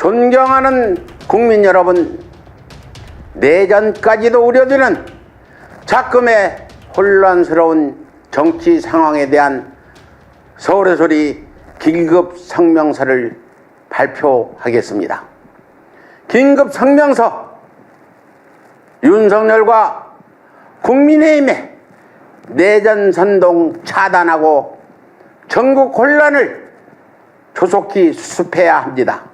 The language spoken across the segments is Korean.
존경하는 국민 여러분, 내전까지도 우려되는 작금의 혼란스러운 정치 상황에 대한 서울의 소리 긴급 성명서를 발표하겠습니다. 긴급 성명서 윤석열과 국민의힘의 내전 선동 차단하고 전국 혼란을 조속히 수습해야 합니다.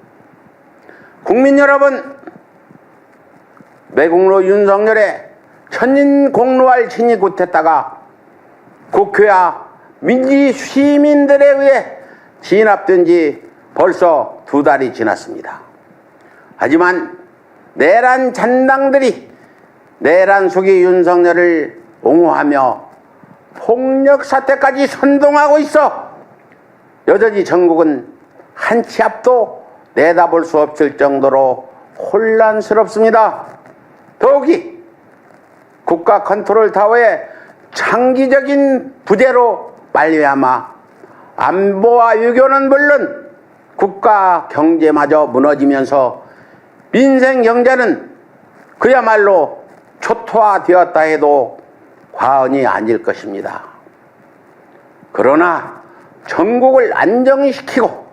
국민 여러분, 매국노 윤석열의 천인 공로할 신이 굳했다가 국회와 민지 시민들에 의해 진압된 지 벌써 두 달이 지났습니다. 하지만 내란 잔당들이 내란 속의 윤석열을 옹호하며 폭력 사태까지 선동하고 있어 여전히 전국은 한 치 앞도 내다볼 수 없을 정도로 혼란스럽습니다. 더욱이 국가 컨트롤 타워의 장기적인 부재로 말미암아 안보와 유교는 물론 국가 경제마저 무너지면서 민생 경제는 그야말로 초토화되었다 해도 과언이 아닐 것입니다. 그러나 전국을 안정시키고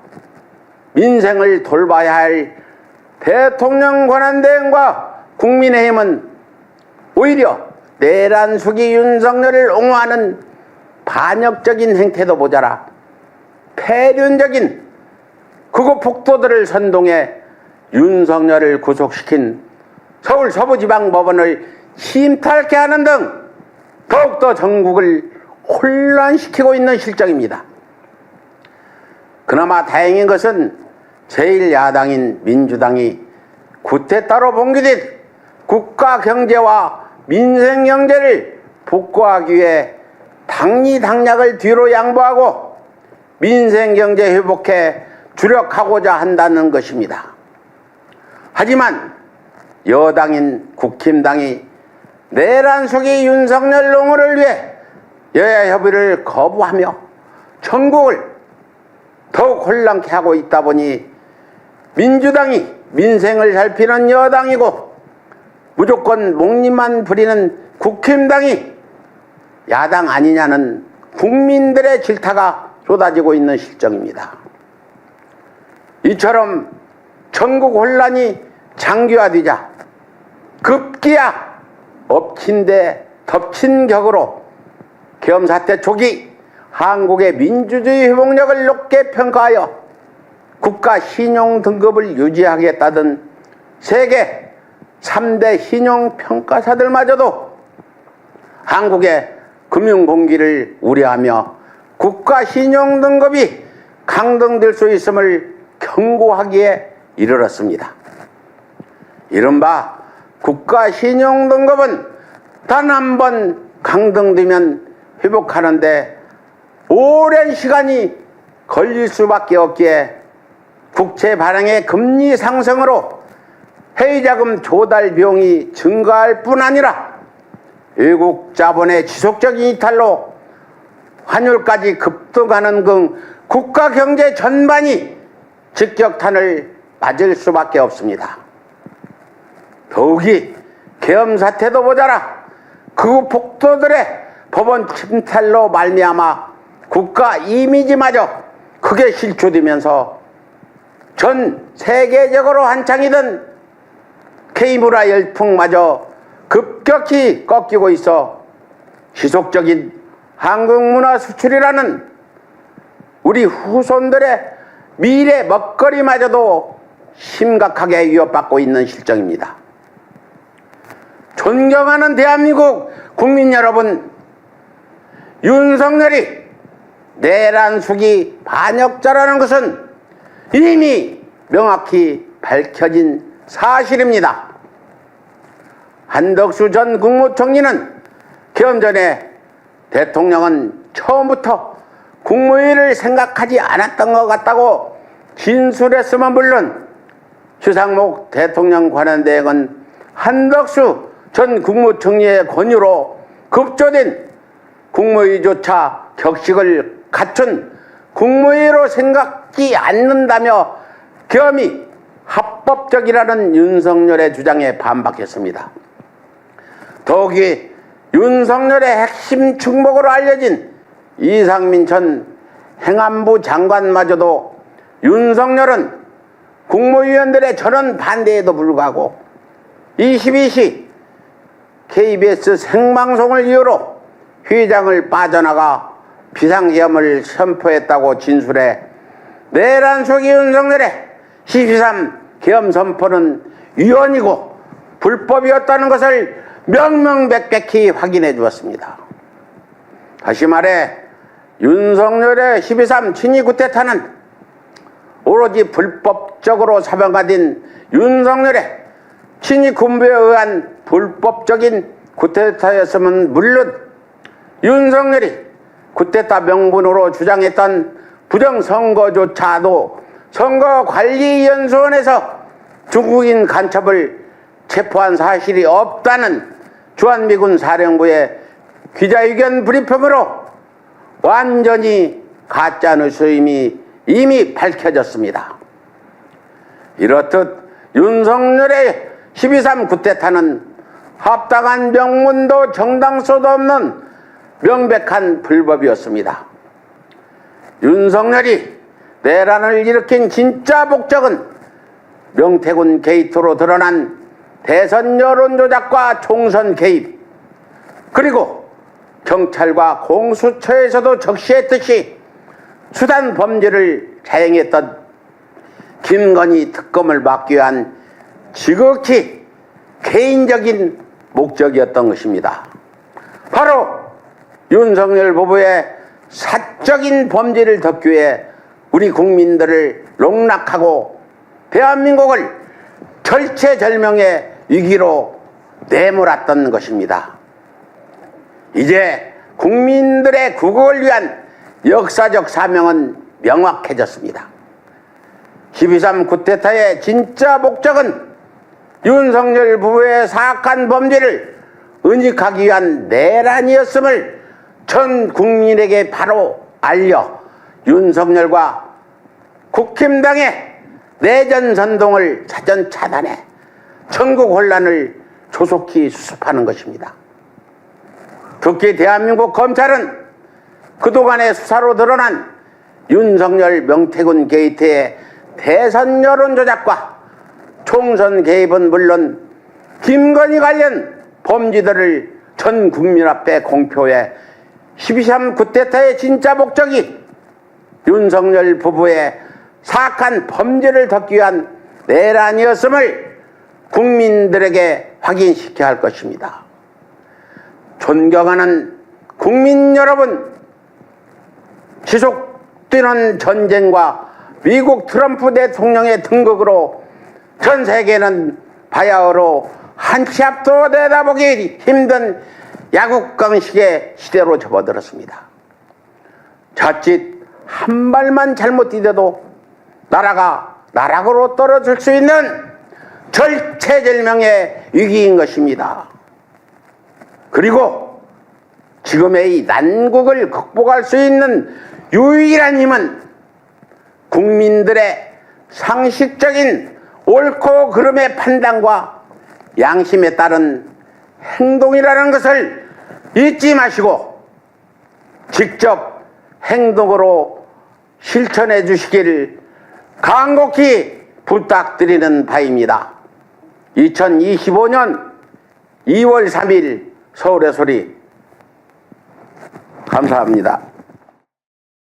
민생을 돌봐야 할 대통령 권한대행과 국민의힘은 오히려 내란 수기 윤석열을 옹호하는 반역적인 행태도 모자라 폐륜적인 극우 폭도들을 선동해 윤석열을 구속시킨 서울 서부지방법원을 심탈케 하는 등 더욱더 전국을 혼란시키고 있는 실정입니다. 그나마 다행인 것은 제1야당인 민주당이 구태타로 봉기된 국가 경제와 민생 경제를 복구하기 위해 당리 당략을 뒤로 양보하고 민생 경제 회복에 주력하고자 한다는 것입니다. 하지만 여당인 국힘당이 내란 속의 윤석열 농어를 위해 여야 협의를 거부하며 전국을 더욱 혼란케 하고 있다 보니 민주당이 민생을 살피는 여당이고 무조건 목림만 부리는 국힘당이 야당 아니냐는 국민들의 질타가 쏟아지고 있는 실정입니다. 이처럼 전국 혼란이 장기화되자 급기야 엎친 데 덮친 격으로 계엄 사태 초기 한국의 민주주의 회복력을 높게 평가하여 국가 신용 등급을 유지하겠다던 세계 3대 신용 평가사들마저도 한국의 금융 공기를 우려하며 국가 신용 등급이 강등될 수 있음을 경고하기에 이르렀습니다. 이른바 국가 신용 등급은 단 한 번 강등되면 회복하는데 오랜 시간이 걸릴 수밖에 없기에 국채 발행의 금리 상승으로 해외자금 조달 비용이 증가할 뿐 아니라 외국 자본의 지속적인 이탈로 환율까지 급등하는 등 국가 경제 전반이 직격탄을 맞을 수밖에 없습니다. 더욱이 계엄 사태도 모자라 그 폭도들의 법원 침탈로 말미암아 국가 이미지마저 크게 실추되면서 전 세계적으로 한창이던 K문화 열풍마저 급격히 꺾이고 있어 지속적인 한국 문화 수출이라는 우리 후손들의 미래 먹거리마저도 심각하게 위협받고 있는 실정입니다. 존경하는 대한민국 국민 여러분, 윤석열이 내란 수기 반역자라는 것은 이미 명확히 밝혀진 사실입니다. 한덕수 전 국무총리는 개엄 전에 대통령은 처음부터 국무회의를 생각하지 않았던 것 같다고 진술했으면 물론 주상목 대통령 관한대행은 한덕수 전 국무총리의 권유로 급조된 국무회의조차 격식을 갖춘 국무회의로 생각지 않는다며 겸이 합법적이라는 윤석열의 주장에 반박했습니다. 더욱이 윤석열의 핵심 축목으로 알려진 이상민 전 행안부 장관마저도 윤석열은 국무위원들의 전원 반대에도 불구하고 22시 KBS 생방송을 이유로 회장을 빠져나가 비상계엄을 선포했다고 진술해 내란 속의 윤석열의 12.3 계엄 선포는 위헌이고 불법이었다는 것을 명명백백히 확인해 주었습니다. 다시 말해 윤석열의 12.3 친위 구태타는 오로지 불법적으로 사병가된 윤석열의 친위 군부에 의한 불법적인 구태타였으면 물론 윤석열이 구태타 명분으로 주장했던 부정선거조차도 선거관리연수원에서 중국인 간첩을 체포한 사실이 없다는 주한미군 사령부의 기자회견 브리핑으로 완전히 가짜 뉴스임이 이미 밝혀졌습니다. 이렇듯 윤석열의 12.3 구태타는 합당한 명문도 정당성도 없는 명백한 불법이었습니다. 윤석열이 내란을 일으킨 진짜 목적은 명태군 게이트로 드러난 대선 여론 조작과 총선 개입 그리고 경찰과 공수처에서도 적시했듯이 수단 범죄를 자행했던 김건희 특검을 막기 위한 지극히 개인적인 목적이었던 것입니다. 바로 윤석열 부부의 사적인 범죄를 덮기 위해 우리 국민들을 농락하고 대한민국을 절체절명의 위기로 내몰았던 것입니다. 이제 국민들의 구국을 위한 역사적 사명은 명확해졌습니다. 12.3 쿠데타의 진짜 목적은 윤석열 부부의 사악한 범죄를 은닉하기 위한 내란이었음을 전 국민에게 바로 알려 윤석열과 국힘당의 내전 선동을 사전 차단해 전국 혼란을 조속히 수습하는 것입니다. 특히 대한민국 검찰은 그동안의 수사로 드러난 윤석열 명태군 게이트의 대선 여론 조작과 총선 개입은 물론 김건희 관련 범죄들을 전 국민 앞에 공표해 12.3 쿠데타의 진짜 목적이 윤석열 부부의 사악한 범죄를 덮기 위한 내란이었음을 국민들에게 확인시켜야 할 것입니다. 존경하는 국민 여러분, 지속되는 전쟁과 미국 트럼프 대통령의 등극으로 전 세계는 바야흐로 한치 앞도 내다보기 힘든 야국강식의 시대로 접어들었습니다. 자칫 한 발만 잘못 디뎌도 나라가 나락으로 떨어질 수 있는 절체절명의 위기인 것입니다. 그리고 지금의 이 난국을 극복할 수 있는 유일한 힘은 국민들의 상식적인 옳고 그름의 판단과 양심에 따른 행동이라는 것을 잊지 마시고 직접 행동으로 실천해 주시기를 간곡히 부탁드리는 바입니다. 2025년 2월 3일 서울의 소리 감사합니다.